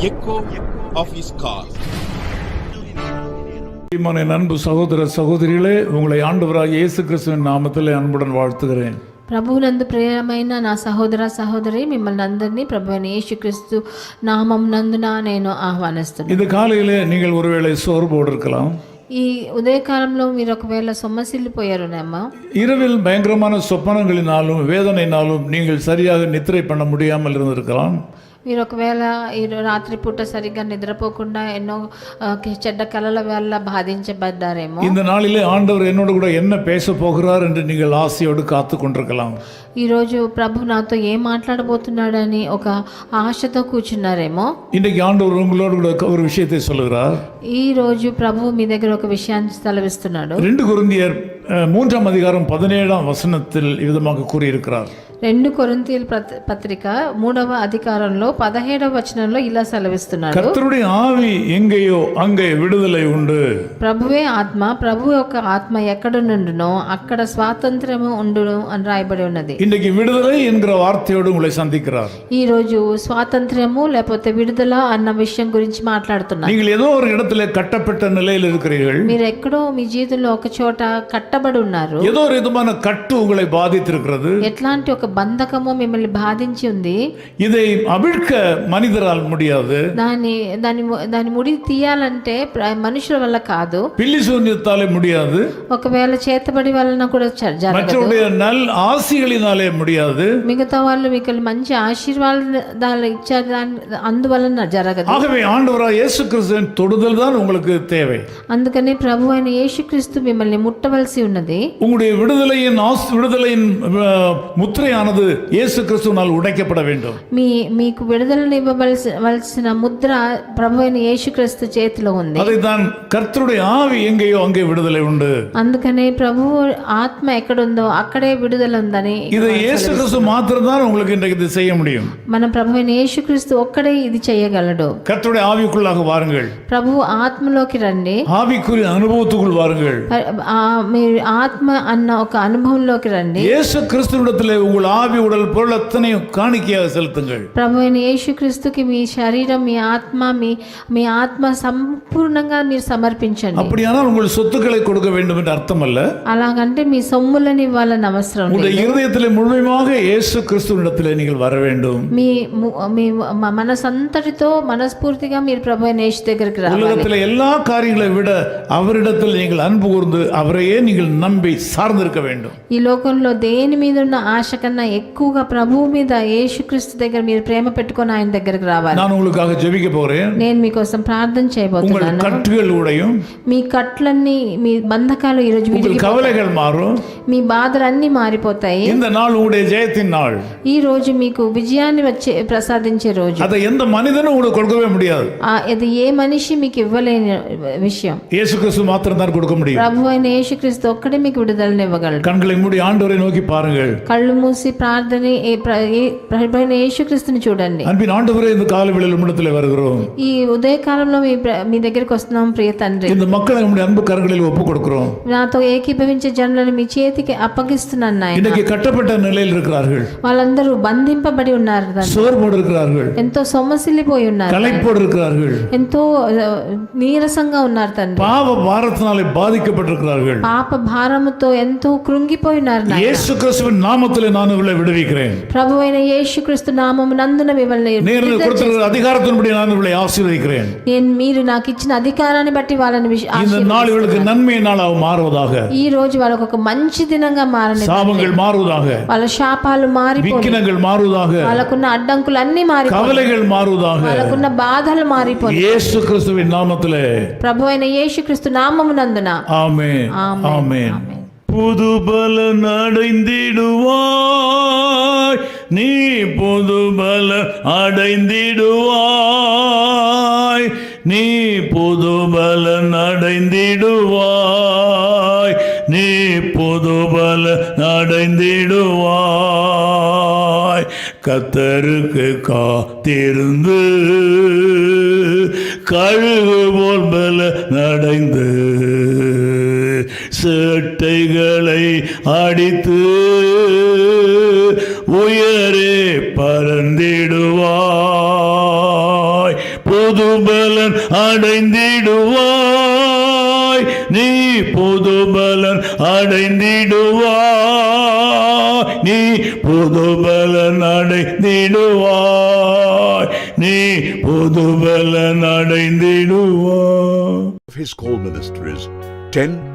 echo of his call. பிரியமான என் அன்பு சகோதர சகோதரிகளே உங்களை ஆண்டவராக இயேசு கிறிஸ்துவின் நாமத்தில் அன்புடன் வாழ்த்துகிறேன் ప్రభువునందు ప్రియమైన నా సహోదర సహోదరి మిమ్మల్ని అందరినీ ప్రభు అయిన యేసుక్రీస్తు నామం నందున నేను ఆహ్వానిస్తున్నాను இந்த காலையிலே நீங்கள் ஒருவேளை சோர்வோடு இருக்கலாம் ఈ ఉదయకాలంలో మీరు ఒకవేళ సొమ్మసిల్లిపోయారునేమో இரவில் பயங்கரமான சொப்பனங்களினாலும் வேதனையினாலும் நீங்கள் சரியாக நித்திரை பண்ண முடியாமல் இருந்திருக்கலாம் మీరు ఒకవేళ ఈ రాత్రిపూట సరిగ్గా నిద్రపోకుండా ఎన్నో ఆ, చెడ్డ కళల వల్ల బాధించబడ్డారేమో இந்த நாளிலே ஆண்டவர் என்னோடு கூட என்ன பேச போகிறார் என்று நீங்கள் ஆசையோடு காத்து கொண்டிருக்கலாம் ఈరోజు ప్రభు నాతో ఏం మాట్లాడబోతున్నాడని ఒక ఆశతో కూర్చున్నారేమో இன்றைக்கு ஆண்டவர் உங்களோடு கூட ஒரு விஷயத்தை சொல்லுகிறார் ఈ రోజు ప్రభు మీ దగ్గర ఒక విషయాన్ని తలవిస్తున్నాడు ரெண்டு குருந்தியர் அஹ், மூன்றாம் அதிகாரம் பதினேழாம் வசனத்தில் விதமாக கூறியிருக்கிறார் రెండు కొరింథీయుల ప్రత- పత్రిక మూడవ అధికారంలో పదిహేడవ వచనంలో ఇలా సెలవిస్తున్నాడు கர்த்தருடைய ஆவி எங்கேயோ அங்கே விடுதலை உண்டு ప్రభువే ఆత్మ ప్రభు యొక్క ఆత్మ ఎక్కడ నుండునో అక్కడ స్వాతంత్రము ఉండును అని రాయబడి ఉన్నది இன்றைக்கு விடுதலை என்கிற வார்த்தையோடு உங்களை சந்திக்கிறார் ఈ రోజు స్వాతంత్ర్యము లేకపోతే విడుదల అన్న విషయం గురించి మాట్లాడుతున్నారు நீங்கள் ஏதோ ஒரு இடத்துல கட்டப்பட்ட நிலையில் இருக்கிறீர்கள் మీరు ఎక్కడో మీ జీవితంలో ఒక చోట కట్టబడి ఉన్నారు ஏதோ ஒரு விதமான கட்டு உங்களை பாதித்திருக்கிறது ఎట్లాంటి ఒక బంధకము మిమ్మల్ని బాధించి ఉంది இதை அவிழ்க்க மனிதரால் முடியாது దాని దాని ము- దాని ముడి తీయాలంటే ప్ర- మనుషుల వల్ల కాదు பில்லி சூன்யத்தாலே முடியாது ఒకవేళ చేతబడి వలన కూడా జ- జరగదు மற்றவருடைய நல் ஆசிகளினாலே முடியாது మిగతా వాళ్ళు మీకు మంచి ఆశీర్వాదాలు ఇచ్చారు దాని అందువలన జరగదు ஆகவே ஆண்டவராக இயேசு கிறிஸ்துவின் தொடுதல் தான் உங்களுக்கு தேவை అందుకని ప్రభు అయిన యేసుక్రీస్తు మిమ్మల్ని ముట్టవలసి ఉన్నది உங்களுடைய விடுதலையின் ஆஸ் விடுதலையின் அஹ், முத்திரையானது இயேசு கிறிஸ்துவினால் உடைக்கப்பட வேண்டும் మీ మీకు విడుదలను ఇవ్వవలసి వలసిన ముద్ర ప్రభు అయిన యేసుక్రీస్తు చేతిలో ఉంది அதைத்தான் கர்த்தருடைய ஆவி எங்கேயோ அங்கே விடுதலை உண்டு అందుకనే ప్రభువు ఆత్మ ఎక్కడుందో అక్కడే విడుదల ఉందని இதை இயேசு கிறிஸ்து மாத்திரம்தான் உங்களுக்கு இன்றைக்கு இது செய்ய முடியும் మన ప్రభు అయిన యేసుక్రీస్తు ఒక్కడే ఇది చేయగలడు கர்த்தருடைய ஆவிக்குள்ளாக வாருங்கள் ప్రభువు ఆత్మలోకి రండి ஆவிக்குரிய அனுபவத்துக்குள் வாருங்கள் ఆ, మీరు ఆత్మ అన్న ఒక అనుభవంలోకి రండి இயேசு கிறிஸ்துவிடத்திலே உங்கள் ஆவி உடல் பொருள் அத்தனையும் காணிக்கையாக செலுத்துங்கள் ప్రభు అయిన యేసుక్రీస్తుకి మీ శరీరం మీ ఆత్మ మీ మీ ఆత్మ సంపూర్ణంగా మీరు సమర్పించండి அப்படியானால் உங்கள் சொத்துக்களை கொடுக்க வேண்டும் என்று அர்த்தம் அல்ல అలాగంటే మీ సొమ్ములని ఇవ్వాలని అవసరం లేదు உங்களுடைய இருதயத்திலே முழுமையாக இயேசு கிறிஸ்துவிடத்திலே நீங்கள் வர வேண்டும் మీ ము- మీ మ- మనసంతటితో మనస్ఫూర్తిగా మీరు ప్రభు అయిన యేసు దగ్గరికి రావాలి உலகத்தில் எல்லா காரியங்களை விட அவரிடத்தில் நீங்கள் அன்பு கூர்ந்து அவரையே நீங்கள் நம்பி சார்ந்திருக்க வேண்டும் ఈ లోకంలో దేని మీద ఉన్న ఆశ కన్నా ఎక్కువగా ప్రభువు మీద యేసుక్రీస్తు దగ్గర మీరు ప్రేమ పెట్టుకొని ఆయన దగ్గరికి రావాలి நான் உங்களுக்காக ஜெபிக்க போகிறேன் నేను మీకోసం ప్రార్థన உங்கள் చేయబోతున్నాను கட்டுகள் உடையும் మీ కట్లన్నీ మీ బంధకాలు ఈరోజు உங்கள் విరిగి கவலைகள் மாறும் మీ బాధలన్నీ మారిపోతాయి இந்த நாள் உங்களுடைய ஜெயத்தின் நாள் ఈ రోజు మీకు విజయాన్ని వచ్చే ప్రసాదించే రోజు அதை எந்த மனிதனும் உங்களுக்கு கொடுக்கவே முடியாது ఆ, ఇది ఏ మనిషి మీకు ఇవ్వలేని విషయం இயேசு கிறிஸ்து மாத்திரம் தான் கொடுக்க முடியும் ప్రభు అయిన యేసుక్రీస్తు ఒక్కడే మీకు విడుదలను ఇవ్వగలడు கண்களை மூடி ஆண்டவரை நோக்கி பாருங்கள் కళ్ళు మూసి ప్రార్థన ఏ- ప్ర- ఏ- ప్రభు అయిన యేసుక్రీస్తుని చూడండి அன்பின் ஆண்டவரே இந்த கால வேளையில் உம்மிடத்தில் வருகிறோம் ఈ ఉదయకాలంలో మీ ప్ర- మీ దగ్గరికి వస్తున్నాం ప్రియ తండ్రి இந்த மக்களை நம்முடைய அன்பு கரங்களில் ஒப்பு கொடுக்கிறோம் నాతో ఏకీభవించే జనులను మీ చేతికి అప్పగిస్తున్నాను నాయన இன்றைக்கு கட்டப்பட்ட நிலையில் இருக்கிறார்கள் వాళ్ళందరూ బంధింపబడి ఉన్నారు తండ్రి சோர்வோடு இருக்கிறார்கள் ఎంతో సొమ్మసిల్లిపోయి ఉన్నారు களைப்போடு இருக்கிறார்கள் ఎంతో ఆ, నీరసంగా ఉన్నారు తండ్రి பாவ பாரத்தினாலே பாதிக்கப்பட்டிருக்கிறார்கள் పాప భారముతో ఎంతో కృంగిపోయి ఉన్నారు నాయన. இயேசு கிறிஸ்துவின் நாமத்திலே நான் இவளை விடுவிக்கிறேன் ప్రభు అయిన యేసుక్రీస్తు నామము నందున మిమ్మల్ని நேரில் கொடுத்திருக்கிற அதிகாரத்தின்படி நான் இவளை ஆசீர்வதிக்கிறேன் నేను మీరు నాకు ఇచ్చిన అధికారాన్ని బట్టి వాళ్ళని విష- இந்த நாள் இவளுக்கு நன்மை நாளாக மாறுவதாக ఈ రోజు వాళ్ళకు ఒక మంచి దినంగా మారని சாபங்கள் மாறுவதாக వాళ్ళ శాపాలు మారిపోయి விக்கினங்கள் மாறுவதாக వాళ్ళకున్న అడ్డంకులు అన్ని మారిపోయి கவலைகள் மாறுவதாக వాళ్ళకున్న బాధలు మారిపోయి இயேசு கிறிஸ்துவின் நாமத்திலே ప్రభు అయిన యేసుక్రీస్తు నామము నందున ஆமென் ஆமென். புது பலன் அடைந்திடுவாய். நீ புது பலன் அடைந்திடுவாய். நீ புது பலன் அடைந்திடுவாய். நீ புது பலன் அடைந்திடுவாய். கத்தருக்கு காத்திருந்து கழுகு போல் பல நடைந்து சேட்டைகளை அடித்து உயரே பறந்திடுவாய். புதுபலன் அடைந்திடுவாய். நீ புதுபலன் அடைந்திடுவாய். நீ புதுபலன் அடைந்திடுவாய். நீ புதுபலன் அடைந்திடுவாய். His call ministries 10